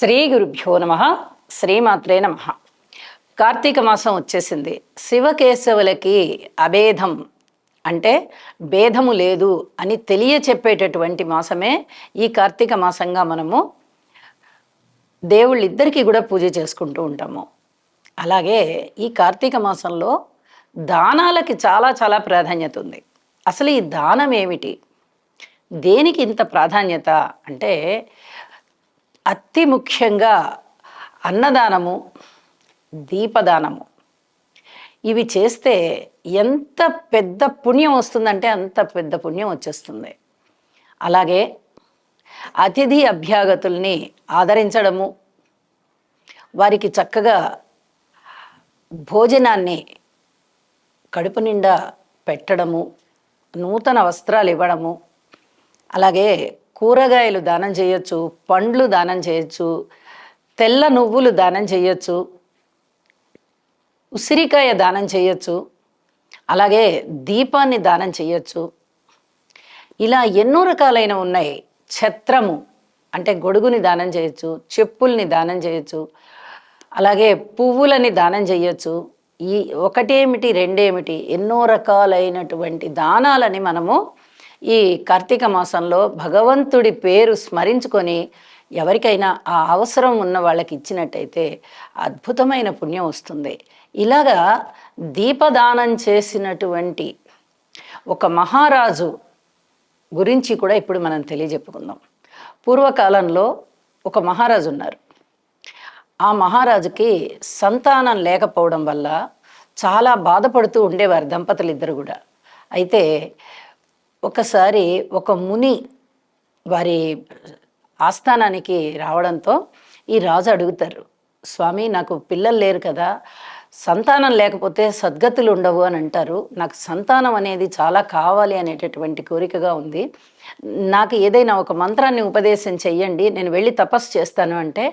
శ్రీ గురుభ్యో నమ. శ్రీమాత్రే నమ. కార్తీక మాసం వచ్చేసింది. శివకేశవులకి అభేదం అంటే భేదము లేదు అని తెలియచెప్పేటటువంటి మాసమే ఈ కార్తీక మాసంగా మనము దేవుళ్ళిద్దరికీ కూడా పూజ చేసుకుంటూ ఉంటాము. అలాగే ఈ కార్తీక మాసంలో దానాలకి చాలా చాలా ప్రాధాన్యత ఉంది. అసలు ఈ దానం ఏమిటి? దేనికి ఇంత ప్రాధాన్యత? అంటే అతి ముఖ్యంగా అన్నదానము దీపదానము. ఇవి చేస్తే ఎంత పెద్ద పుణ్యం వస్తుందంటే అంత పెద్ద పుణ్యం వచ్చేస్తుంది. అలాగే అతిథి అభ్యాగతుల్ని ఆదరించడము వారికి చక్కగా భోజనాన్ని కడుపు నిండా పెట్టడము నూతన వస్త్రాలు ఇవ్వడము అలాగే కూరగాయలు దానం చేయొచ్చు పండ్లు దానం చేయొచ్చు తెల్ల నువ్వులు దానం చేయొచ్చు ఉసిరికాయ దానం చేయొచ్చు అలాగే దీపాన్ని దానం చేయొచ్చు. ఇలా ఎన్నో రకాలైన ఉన్నాయి. ఛత్రము అంటే గొడుగుని దానం చేయొచ్చు చెప్పుల్ని దానం చేయొచ్చు అలాగే పువ్వులని దానం చేయొచ్చు. ఈ ఒకటేమిటి రెండేమిటి ఎన్నో రకాలైనటువంటి దానాలని మనము ఈ కార్తీక మాసంలో భగవంతుడి పేరు స్మరించుకొని ఎవరికైనా ఆ అవసరం ఉన్న వాళ్ళకి ఇచ్చినట్టయితే అద్భుతమైన పుణ్యం వస్తుంది. ఇలాగా దీపదానం చేసినటువంటి ఒక మహారాజు గురించి కూడా ఇప్పుడు మనం తెలియజెప్పుకుందాం. పూర్వకాలంలో ఒక మహారాజు ఉన్నారు. ఆ మహారాజుకి సంతానం లేకపోవడం వల్ల చాలా బాధపడుతూ ఉండేవారు దంపతులు ఇద్దరు కూడా. అయితే ఒకసారి ఒక ముని వారి ఆస్థానానికి రావడంతో ఈ రాజు అడుగుతారు స్వామి నాకు పిల్లలు లేరు కదా సంతానం లేకపోతే సద్గతులు ఉండవు అని అంటారు. నాకు సంతానం అనేది చాలా కావాలి అనేటటువంటి కోరికగా ఉంది. నాకు ఏదైనా ఒక మంత్రాన్ని ఉపదేశం చెయ్యండి నేను వెళ్ళి తపస్సు చేస్తాను అంటే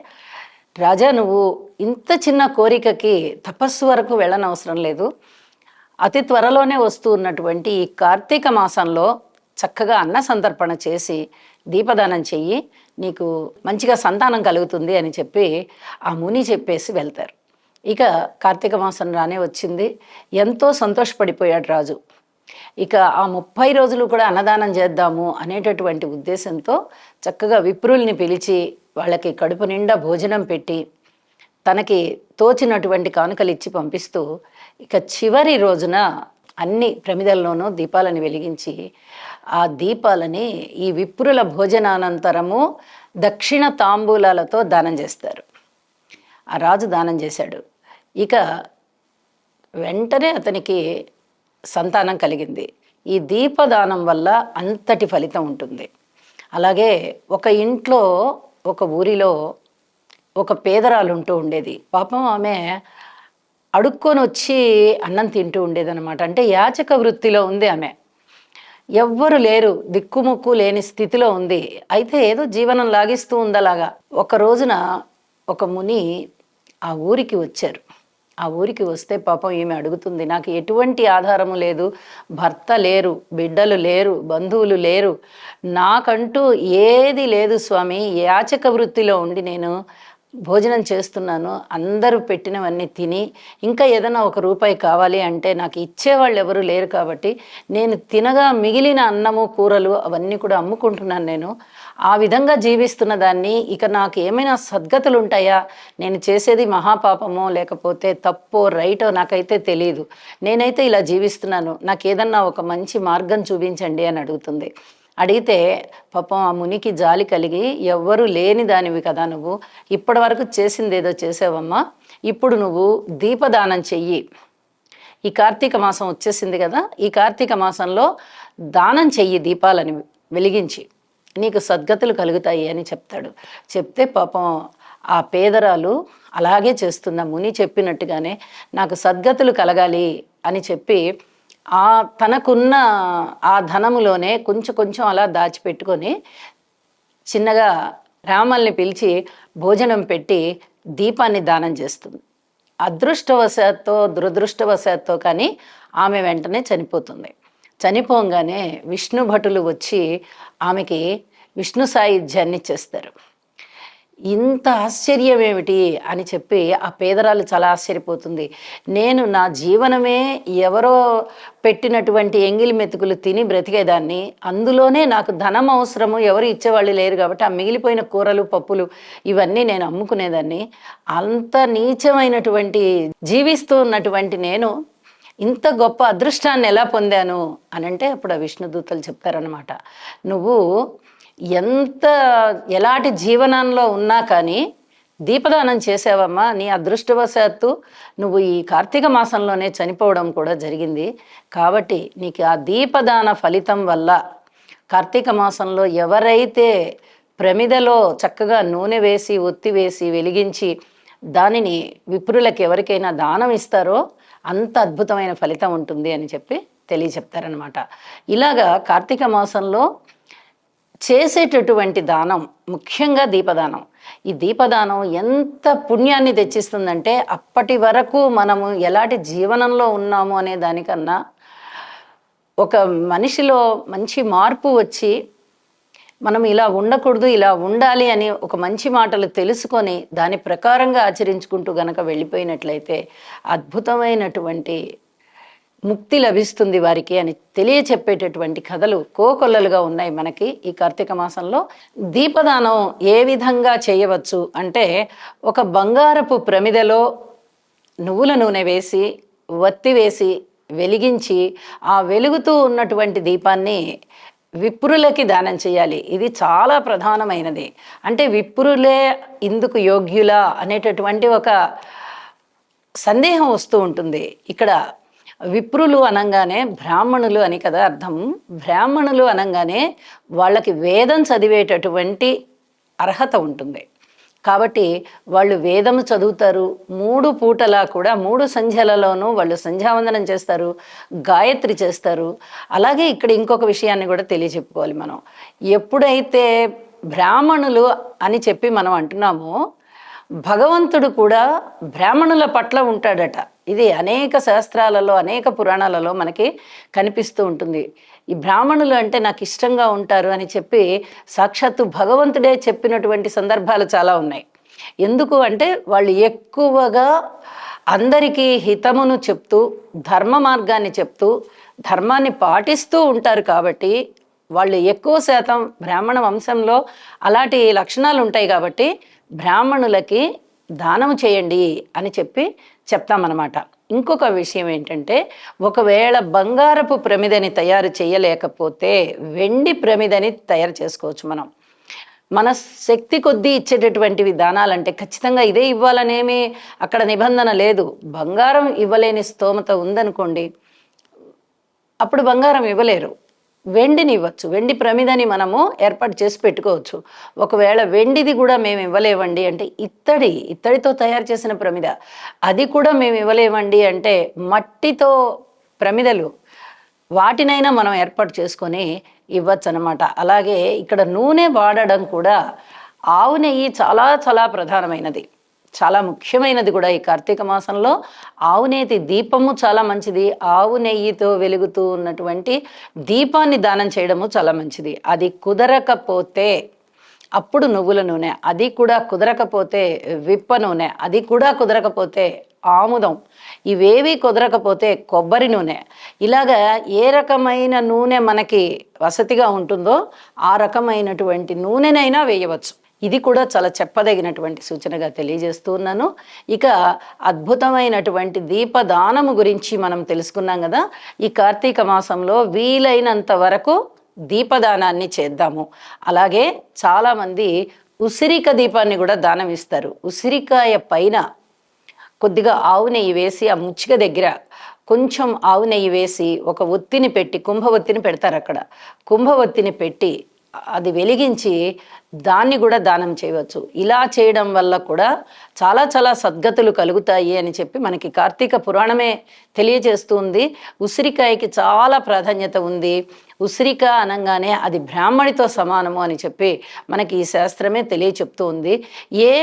రాజా నువ్వు ఇంత చిన్న కోరికకి తపస్సు వరకు వెళ్ళనవసరం లేదు. అతి త్వరలోనే వస్తూ ఉన్నటువంటి ఈ కార్తీక మాసంలో చక్కగా అన్న సంతర్పణ చేసి దీపదానం చెయ్యి నీకు మంచిగా సంతానం కలుగుతుంది అని చెప్పి ఆ ముని చెప్పేసి వెళ్తారు. ఇక కార్తీక మాసం రానే వచ్చింది. ఎంతో సంతోషపడిపోయాడు రాజు. ఇక ఆ ముప్పై రోజులు కూడా అన్నదానం చేద్దాము అనేటటువంటి ఉద్దేశంతో చక్కగా విప్రుల్ని పిలిచి వాళ్ళకి కడుపు నిండా భోజనం పెట్టి తనకి తోచినటువంటి కానుకలు ఇచ్చి పంపిస్తూ ఇక చివరి రోజున అన్ని ప్రమిదల్లోనూ దీపాలను వెలిగించి ఆ దీపాలని ఈ విప్రుల భోజనానంతరము దక్షిణ తాంబూలాలతో దానం చేస్తారు. ఆ రాజు దానం చేశాడు. ఇక వెంటనే అతనికి సంతానం కలిగింది. ఈ దీపదానం వల్ల అంతటి ఫలితం ఉంటుంది. అలాగే ఒక ఇంట్లో ఒక ఊరిలో ఒక పేదరాలు ఉంటూ ఉండేది. పాపం ఆమె అడుక్కొని వచ్చి అన్నం తింటూ ఉండేదన్నమాట. అంటే యాచక వృత్తిలో ఉంది ఆమె. ఎవ్వరు లేరు దిక్కుముక్కు లేని స్థితిలో ఉంది. అయితే ఏదో జీవనం లాగిస్తూ ఉందలాగా. ఒక రోజున ఒక ముని ఆ ఊరికి వచ్చారు. ఆ ఊరికి వస్తే పాపం ఈమె అడుగుతుంది నాకు ఎటువంటి ఆధారము లేదు. భర్త లేరు బిడ్డలు లేరు బంధువులు లేరు. నాకంటూ ఏది లేదు స్వామి. యాచక వృత్తిలో ఉండి నేను భోజనం చేస్తున్నాను అందరూ పెట్టినవన్నీ తిని ఇంకా ఏదైనా ఒక రూపాయి కావాలి అంటే నాకు ఇచ్చేవాళ్ళు ఎవరు లేరు కాబట్టి నేను తినగా మిగిలిన అన్నము కూరలు అవన్నీ కూడా అమ్ముకుంటున్నాను నేను. ఆ విధంగా జీవిస్తున్న దాన్ని ఇక నాకు ఏమైనా సద్గతులు ఉంటాయా? నేను చేసేది మహాపాపమో లేకపోతే తప్పో రైటో నాకైతే తెలియదు నేనైతే ఇలా జీవిస్తున్నాను. నాకు ఏదన్నా ఒక మంచి మార్గం చూపించండి అని అడుగుతుంది. అడిగితే పాపం ఆ మునికి జాలి కలిగి ఎవ్వరు లేని దానివి కదా నువ్వు. ఇప్పటి వరకు చేసింది ఏదో చేసావమ్మా. ఇప్పుడు నువ్వు దీపదానం చెయ్యి. ఈ కార్తీక మాసం వచ్చేసింది కదా ఈ కార్తీక మాసంలో దానం చెయ్యి దీపాలని వెలిగించి. నీకు సద్గతులు కలుగుతాయి అని చెప్తాడు. చెప్తే పాపం ఆ పేదరాలు అలాగే చేస్తుంది ఆ ముని చెప్పినట్టుగానే నాకు సద్గతులు కలగాలి అని చెప్పి ఆ తనకున్న ఆ ధనములోనే కొంచెం కొంచెం అలా దాచిపెట్టుకొని చిన్నగా రామల్ని పిలిచి భోజనం పెట్టి దీపాన్ని దానం చేస్తుంది. అదృష్టవశాత్తో దురదృష్టవశాత్తో కానీ ఆమె వెంటనే చనిపోతుంది. చనిపోగానే విష్ణు భటులు వచ్చి ఆమెకి విష్ణు సాయుధ్యాన్ని చేస్తారు. ఇంత ఆశ్చర్యం ఏమిటి అని చెప్పి ఆ పేదరాలు చాలా ఆశ్చర్యపోతుంది. నేను నా జీవనమే ఎవరో పెట్టినటువంటి ఎంగిలి మెతుకులు తిని బ్రతికేదాన్ని అందులోనే నాకు ధనం అవసరము ఎవరు ఇచ్చేవాళ్ళు లేరు కాబట్టి ఆ మిగిలిపోయిన కూరలు పప్పులు ఇవన్నీ నేను అమ్ముకునేదాన్ని. అంత నీచమైనటువంటి జీవిస్తూ ఉన్నటువంటి నేను ఇంత గొప్ప అదృష్టాన్ని ఎలా పొందాను అనంటే అప్పుడు ఆ విష్ణుదూతలు చెప్తారనమాట నువ్వు ఎంత ఎలాంటి జీవనంలో ఉన్నా కానీ దీపదానం చేసావమ్మా నీ అదృష్టవశాత్తు నువ్వు ఈ కార్తీక మాసంలోనే చనిపోవడం కూడా జరిగింది. కాబట్టి నీకు ఆ దీపదాన ఫలితం వల్ల కార్తీక మాసంలో ఎవరైతే ప్రమిదలో చక్కగా నూనె వేసి ఒత్తి వేసి వెలిగించి దానిని విప్రులకు ఎవరికైనా దానం ఇస్తారో అంత అద్భుతమైన ఫలితం ఉంటుంది అని చెప్పి తెలియచెప్తారనమాట ఇలాగా కార్తీక మాసంలో చేసేటటువంటి దానం ముఖ్యంగా దీపదానం. ఈ దీపదానం ఎంత పుణ్యాన్ని తెచ్చిస్తుందంటే అప్పటి వరకు మనము ఎలాంటి జీవనంలో ఉన్నాము అనే దానికన్నా ఒక మనిషిలో మంచి మార్పు వచ్చి మనం ఇలా ఉండకూడదు ఇలా ఉండాలి అని ఒక మంచి మాటలు తెలుసుకొని దాని ప్రకారంగా ఆచరించుకుంటూ గనక వెళ్ళిపోయినట్లయితే అద్భుతమైనటువంటి ముక్తి లభిస్తుంది వారికి అని తెలియచెప్పేటటువంటి కథలు కోకొల్లలుగా ఉన్నాయి మనకి ఈ కార్తీక మాసంలో. దీపదానం ఏ విధంగా చేయవచ్చు అంటే ఒక బంగారపు ప్రమిదలో నువ్వుల నూనె వేసి వత్తి వేసి వెలిగించి ఆ వెలుగుతూ ఉన్నటువంటి దీపాన్ని విప్రులకి దానం చేయాలి. ఇది చాలా ప్రధానమైనది. అంటే విప్రులే ఇందుకు యోగ్యులా అనేటటువంటి ఒక సందేహం వస్తూ ఉంటుంది. ఇక్కడ విప్రులు అనగానే బ్రాహ్మణులు అని కదా అర్థం. బ్రాహ్మణులు అనగానే వాళ్ళకి వేదం చదివేటటువంటి అర్హత ఉంటుంది. కాబట్టి వాళ్ళు వేదము చదువుతారు. మూడు పూటలా కూడా మూడు సంధ్యలలోనూ వాళ్ళు సంధ్యావందనం చేస్తారు గాయత్రి చేస్తారు. అలాగే ఇక్కడ ఇంకొక విషయాన్ని కూడా తెలియచెప్పుకోవాలి మనం. ఎప్పుడైతే బ్రాహ్మణులు అని చెప్పి మనం అంటున్నామో భగవంతుడు కూడా బ్రాహ్మణుల పట్ల ఉంటాడట. ఇది అనేక శాస్త్రాలలో అనేక పురాణాలలో మనకి కనిపిస్తూ ఉంటుంది. ఈ బ్రాహ్మణులు అంటే నాకు ఇష్టంగా ఉంటారు అని చెప్పి సాక్షాత్తు భగవంతుడే చెప్పినటువంటి సందర్భాలు చాలా ఉన్నాయి. ఎందుకు అంటే వాళ్ళు ఎక్కువగా అందరికీ హితమును చెప్తూ ధర్మ మార్గాన్ని చెప్తూ ధర్మాన్ని పాటిస్తూ ఉంటారు కాబట్టి వాళ్ళు ఎక్కువ శాతం బ్రాహ్మణ వంశంలో అలాంటి లక్షణాలు ఉంటాయి కాబట్టి బ్రాహ్మణులకి దానం చేయండి అని చెప్పి చెప్తామన్నమాట. ఇంకొక విషయం ఏంటంటే ఒకవేళ బంగారపు ప్రమిదని తయారు చేయలేకపోతే వెండి ప్రమిదని తయారు చేసుకోవచ్చు మనం. మన శక్తి కొద్దీ ఇచ్చేటటువంటి విధానాలంటే ఖచ్చితంగా ఇదే ఇవ్వాలనేమి అక్కడ నిబంధన లేదు. బంగారం ఇవ్వలేని స్తోమత ఉందనుకోండి అప్పుడు బంగారం ఇవ్వలేరు. వెండిని ఇవ్వచ్చు వెండి ప్రమిదని మనము ఏర్పాటు చేసి పెట్టుకోవచ్చు. ఒకవేళ వెండిది కూడా మేము ఇవ్వలేవండి అంటే ఇత్తడి ఇత్తడితో తయారు చేసిన ప్రమిద. అది కూడా మేము ఇవ్వలేవండి అంటే మట్టితో ప్రమిదలు వాటినైనా మనం ఏర్పాటు చేసుకొని ఇవ్వచ్చు అనమాట అలాగే ఇక్కడ నూనె వాడడం కూడా ఆవు నెయ్యి చాలా చాలా ప్రధానమైనది. చాలా ముఖ్యమైనది కూడా ఈ కార్తీక మాసంలో. ఆవు నెయ్యి దీపము చాలా మంచిది. ఆవు నెయ్యితో వెలుగుతూ ఉన్నటువంటి దీపాన్ని దానం చేయడము చాలా మంచిది. అది కుదరకపోతే అప్పుడు నువ్వుల నూనె అది కూడా కుదరకపోతే విప్ప నూనె అది కూడా కుదరకపోతే ఆముదం. ఇవేవి కుదరకపోతే కొబ్బరి నూనె. ఇలాగా ఏ రకమైన నూనె మనకి వసతిగా ఉంటుందో ఆ రకమైనటువంటి నూనెనైనా వేయవచ్చు. ఇది కూడా చాలా చెప్పదగినటువంటి సూచనగా తెలియజేస్తూ ఉన్నాను ఇక అద్భుతమైనటువంటి దీపదానము గురించి మనం తెలుసుకున్నాం కదా ఈ కార్తీక మాసంలో వీలైనంత వరకు దీపదానాన్ని చేద్దాము. అలాగే చాలామంది ఉసిరిక దీపాన్ని కూడా దానం ఇస్తారు. ఉసిరికాయ పైన కొద్దిగా ఆవు నెయ్యి వేసి ఆ ముచ్చిక దగ్గర కొంచెం ఆవు నెయ్యి వేసి ఒక ఒత్తిని పెట్టి కుంభ ఒత్తిని పెడతారు అక్కడ. కుంభ ఒత్తిని పెట్టి అది వెలిగించి దాన్ని కూడా దానం చేయవచ్చు. ఇలా చేయడం వల్ల కూడా చాలా చాలా సద్గతులు కలుగుతాయి అని చెప్పి మనకి కార్తీక పురాణమే తెలియజేస్తుంది. ఉసిరికాయకి చాలా ప్రాధాన్యత ఉంది. ఉసిరిక అనగానే అది బ్రాహ్మణితో సమానము అని చెప్పి మనకి ఈ శాస్త్రమే తెలియచెప్తూ ఉంది ఏ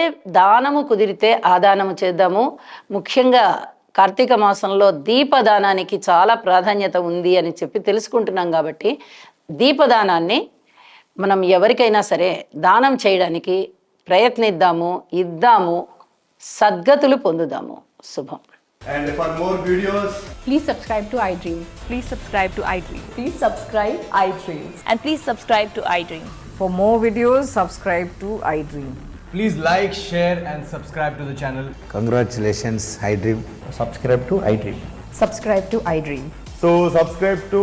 దానము కుదిరితే ఆ దానము చేద్దాము. ముఖ్యంగా కార్తీక మాసంలో దీపదానానికి చాలా ప్రాధాన్యత ఉంది అని చెప్పి తెలుసుకుంటున్నాం కాబట్టి దీపదానాన్ని మనం ఎవరికైనా సరే దానం చేయడానికి ప్రయత్నిద్దాము ఇద్దాము సద్గతులు పొందుదాము శుభం And for more videos, Please subscribe to iDream. Please subscribe to iDream. Please subscribe iDream. And please subscribe to iDream. For more videos, subscribe to iDream. Please like, share, and subscribe to the channel. Congratulations, iDream. subscribe to iDream. Subscribe to iDream. so subscribe to